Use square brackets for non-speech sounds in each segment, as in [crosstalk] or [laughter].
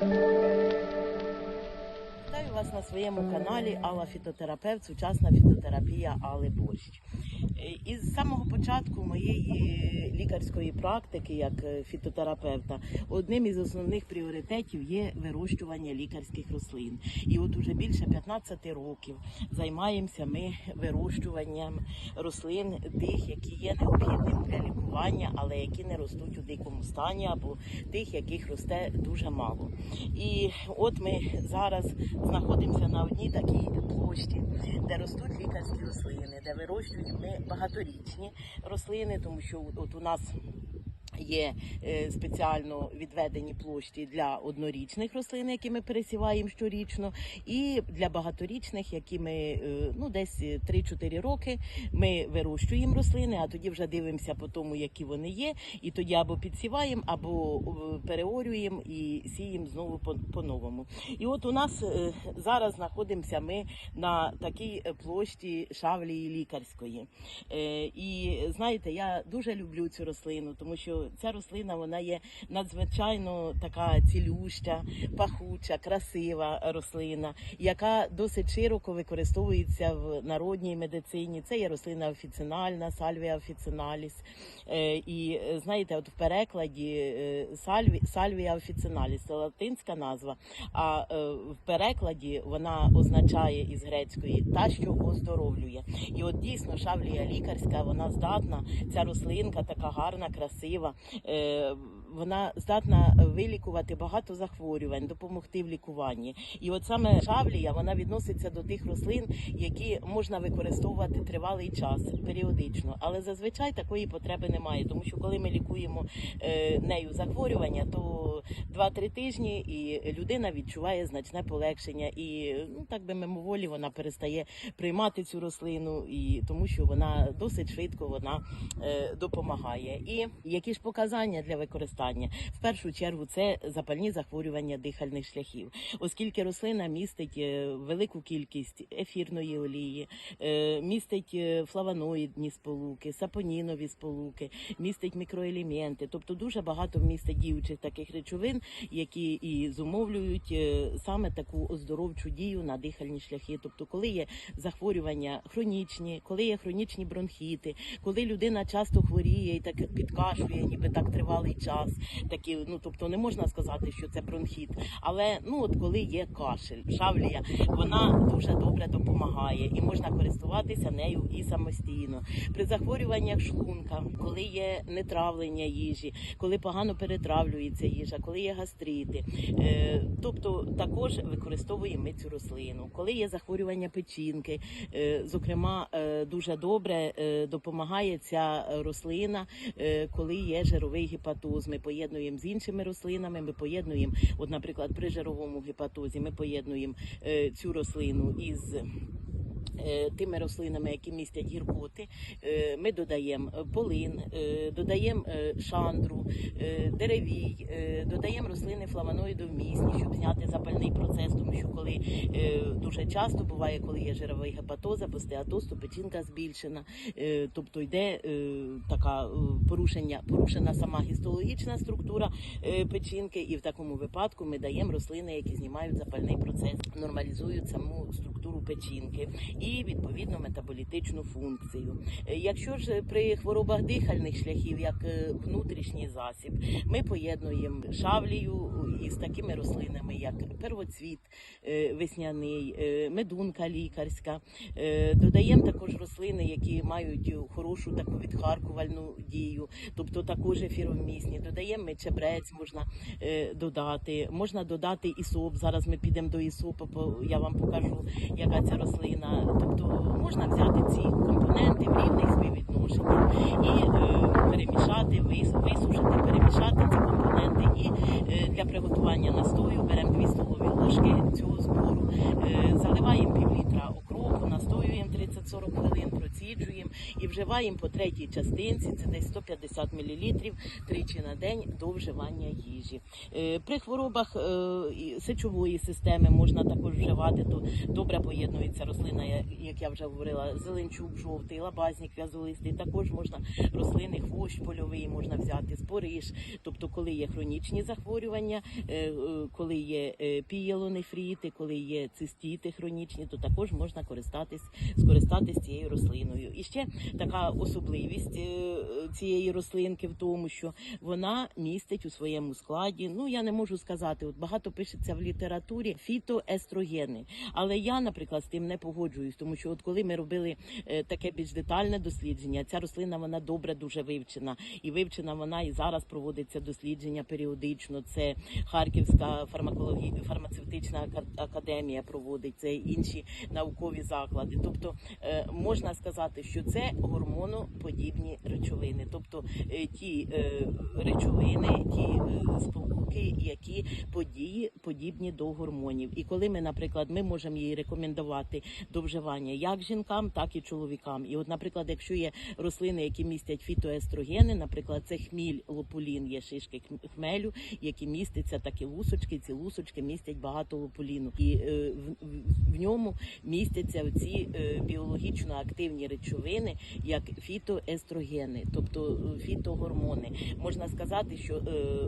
Thank you. Вас на своєму каналі Алла Фітотерапевт, сучасна фітотерапія Алли Борщ. Е, Із самого початку моєї лікарської практики як е, фітотерапевта одним із основних пріоритетів є вирощування лікарських рослин. І от уже більше 15 років займаємося ми вирощуванням рослин тих, які є необхідним для лікування, але які не ростуть у дикому стані, або тих, яких росте дуже мало. І от ми зараз знаходимося на одній такій площі, де ростуть лікарські рослини, де вирощують ми багаторічні рослини, тому що от у нас. Є е, спеціально відведені площі для однорічних рослин, які ми пересіваємо щорічно, і для багаторічних, які ми е, ну десь 3-4 роки ми вирощуємо рослини, а тоді вже дивимося по тому, які вони є, і тоді або підсіваємо, або е, переорюємо і сіємо знову по- по-новому. І от у нас зараз знаходимося ми на такій площі шавлії лікарської. І знаєте, я дуже люблю цю рослину, тому що ця рослина вона є надзвичайно така цілюща, пахуча, красива рослина, яка досить широко використовується в народній медицині. Це є рослина офіцинальна, сальвія офіциналіс. Е, І е, знаєте, от в перекладі е, сальві, сальвія офіциналіс це латинська назва, а в перекладі вона означає із грецької та, що оздоровлює. І от дійсно шавлія лікарська, вона здатна, ця рослинка така гарна, красива. Е, Вона здатна вилікувати багато захворювань, допомогти в лікуванні. І от саме шавлія вона відноситься до тих рослин, які можна використовувати тривалий час, періодично. Але зазвичай такої потреби немає, тому що коли ми лікуємо е, нею захворювання, то 2-3 тижні і людина відчуває значне полегшення. І ну так би мимоволі вона перестає приймати цю рослину, і тому що вона досить швидко вона е, допомагає. І які ж показання для використання? В першу чергу це запальні захворювання дихальних шляхів, оскільки рослина містить е, велику кількість ефірної олії, е, містить е, флавоноїдні сполуки, сапонінові сполуки, містить мікроелементи, тобто дуже багато містить діючих таких речовин, які і зумовлюють саме таку оздоровчу дію на дихальні шляхи. Тобто, коли є захворювання хронічні, коли є хронічні бронхіти, коли людина часто хворіє і так підкашує, ніби так тривалий час. Такі, ну тобто не можна сказати, що це бронхіт. Але ну от коли є кашель, шавлія, вона дуже добре допомагає і можна користуватися нею і самостійно. При захворюваннях шлунка, коли є нетравлення їжі, коли погано перетравлюється їжа, коли є гастрити. Е, тобто також використовуємо ми цю рослину. Коли є захворювання печінки, е, зокрема, е, дуже добре допомагає ця рослина, коли є жировий гепатоз. Ми поєднуємо з іншими рослинами. Ми поєднуємо, от, наприклад, при жировому гепатозі, ми поєднуємо е, цю рослину із. Е, Тими рослинами, які містять гіркоти, Е, ми додаємо полин, е, додаємо шандру, деревій, додаємо рослини флавоноїдовмісні, щоб зняти запальний процес, тому що коли дуже часто буває, коли є жировий гепатоз або стеатоз, то печінка збільшена, тобто йде така порушення, порушена сама гістологічна структура печінки, і в такому випадку ми даємо рослини, які знімають запальний процес, нормалізують саму структуру печінки. І відповідно метаболітичну функцію. Е, Якщо ж при хворобах дихальних шляхів, як е, внутрішній засіб, ми поєднуємо шавлію із такими рослинами, як первоцвіт е, весняний, медунка лікарська. Додаємо також рослини, які мають хорошу таку відхаркувальну дію, тобто також ефіромісні. Додаємо ми чебрець, можна додати. Можна додати ісоп. Зараз ми підемо до ісопу, я вам покажу, яка ця рослина. Тобто можна взяти ці компоненти в рівних співвідношеннях і е, перемішати, висушити, перемішати ці компоненти. І е, для приготування настою беремо 2 столові ложки цього збору, е, заливаємо пів літра окропу, настоюємо 30 30-40 хвилин, проціджуємо і вживаємо по третій частинці, це десь 150 мл тричі на день до вживання їжі. Е, При хворобах е, сечової системи можна також вживати, то добре поєднується рослина, як я вже говорила, зеленчук жовтий, лабазник в'язолистий, також можна рослини, хвощ польовий можна взяти, спориш, тобто коли є хронічні захворювання, е, коли є пієлонефріти, коли є цистіти хронічні, то також можна користатись, скористатись цією рослиною. І ще така особливість е, цієї рослинки в тому, що вона містить у своєму складі. Ну я не можу сказати, от багато пишеться в літературі фітоестрогени. Але я, наприклад, з тим не погоджуюсь, тому що от коли ми робили е, таке більш детальне дослідження, ця рослина вона добре дуже вивчена, і вивчена вона і зараз проводиться дослідження періодично. Це Харківська фармакологі... фармацевтична ака- академія проводить це інші наукові заклади. Тобто можна сказати, що це гормоноподібні речовини, тобто е, ті е, речовини, ті е, сполуки, які події подібні до гормонів. І коли ми, наприклад, ми можемо її рекомендувати до вживання як жінкам, так і чоловікам. І от, наприклад, якщо є рослини, які містять фітоестрогени, наприклад, це хміль, лопулін, є шишки хм- хмелю, які містяться такі лусочки. Ці лусочки містять багато лопуліну, і е, в, ньому містяться ці е, біологічно активні речовини, як фітоестрогени, тобто е, фітогормони. Можна сказати, що е,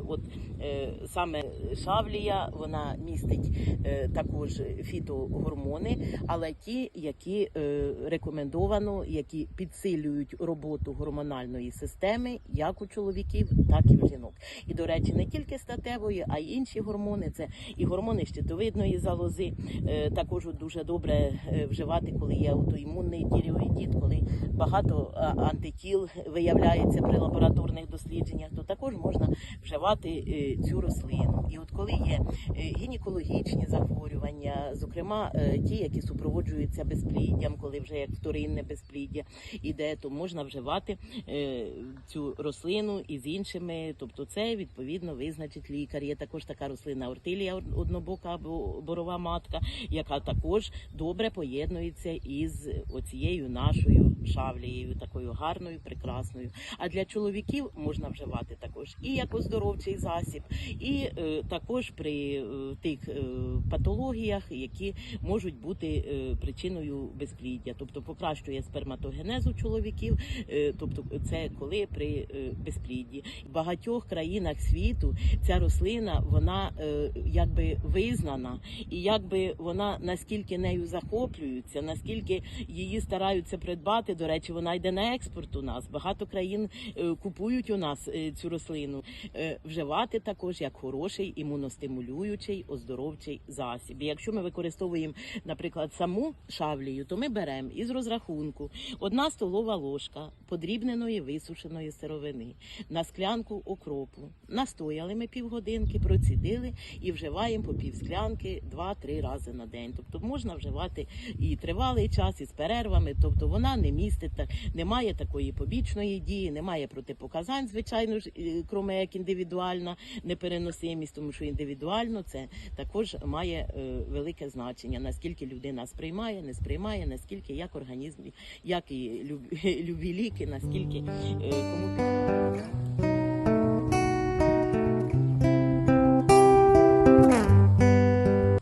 от е, саме шавлія вона містить е, також фітогормони, але ті, які е, рекомендовано, які підсилюють роботу гормональної системи, як у чоловіків, так і в жінок. І до речі, не тільки статевої, а й інші гормони. Це і гормони щитовидної залози. Е, також дуже добре е, вживати, коли є аутоімунний тіреоїдіт, коли багато антитіл виявляється при лабораторних дослідженнях, то також можна вживати е, цю рослину. І от коли є е, гінекологічні захворювання, зокрема е, ті, які супроводжуються безпліддям, коли вже як вторинне безпліддя іде, то можна вживати е, цю рослину із іншими. Тобто, це відповідно визначить лікар. Є також така рослина ортилія однобока або борова матка, яка також добре поєднується із оцією нашою шавлією, такою гарною, прекрасною. А для чоловіків можна вживати також і як оздоровчий засіб, і е, також при е, тих е, патологіях, які можуть бути е, причиною безпліддя, тобто покращує сперматогенез у чоловіків, е, тобто це коли при е, безплідді. В багатьох країнах світу ця рослина вона е, якби визнана, і якби вона наскільки нею захоплюються, наскільки її стараються придбати. До речі, вона йде на експорт у нас. Багато країн е, купують у нас е, цю рослину. Е, Вживати також як хороший імуностимулюючий оздоровчий засіб. Якщо ми використовуємо, наприклад, саму шавлію, то ми беремо із розрахунку одна столова ложка подрібненої висушеної сировини на склянку окропу. Настояли ми півгодинки, процідили і вживаємо по пів склянки 2-3 рази на день. Тобто можна вживати і тривалий час, і з перервами. Тобто вона не містить так, немає такої побічної дії, немає протипоказань, звичайно ж, кроме як індивідуальна непереносимість, тому що індивідуально це також має е, велике значення, наскільки людина сприймає, не сприймає, наскільки як організм, як і [laughs] любі ліки, наскільки е, кому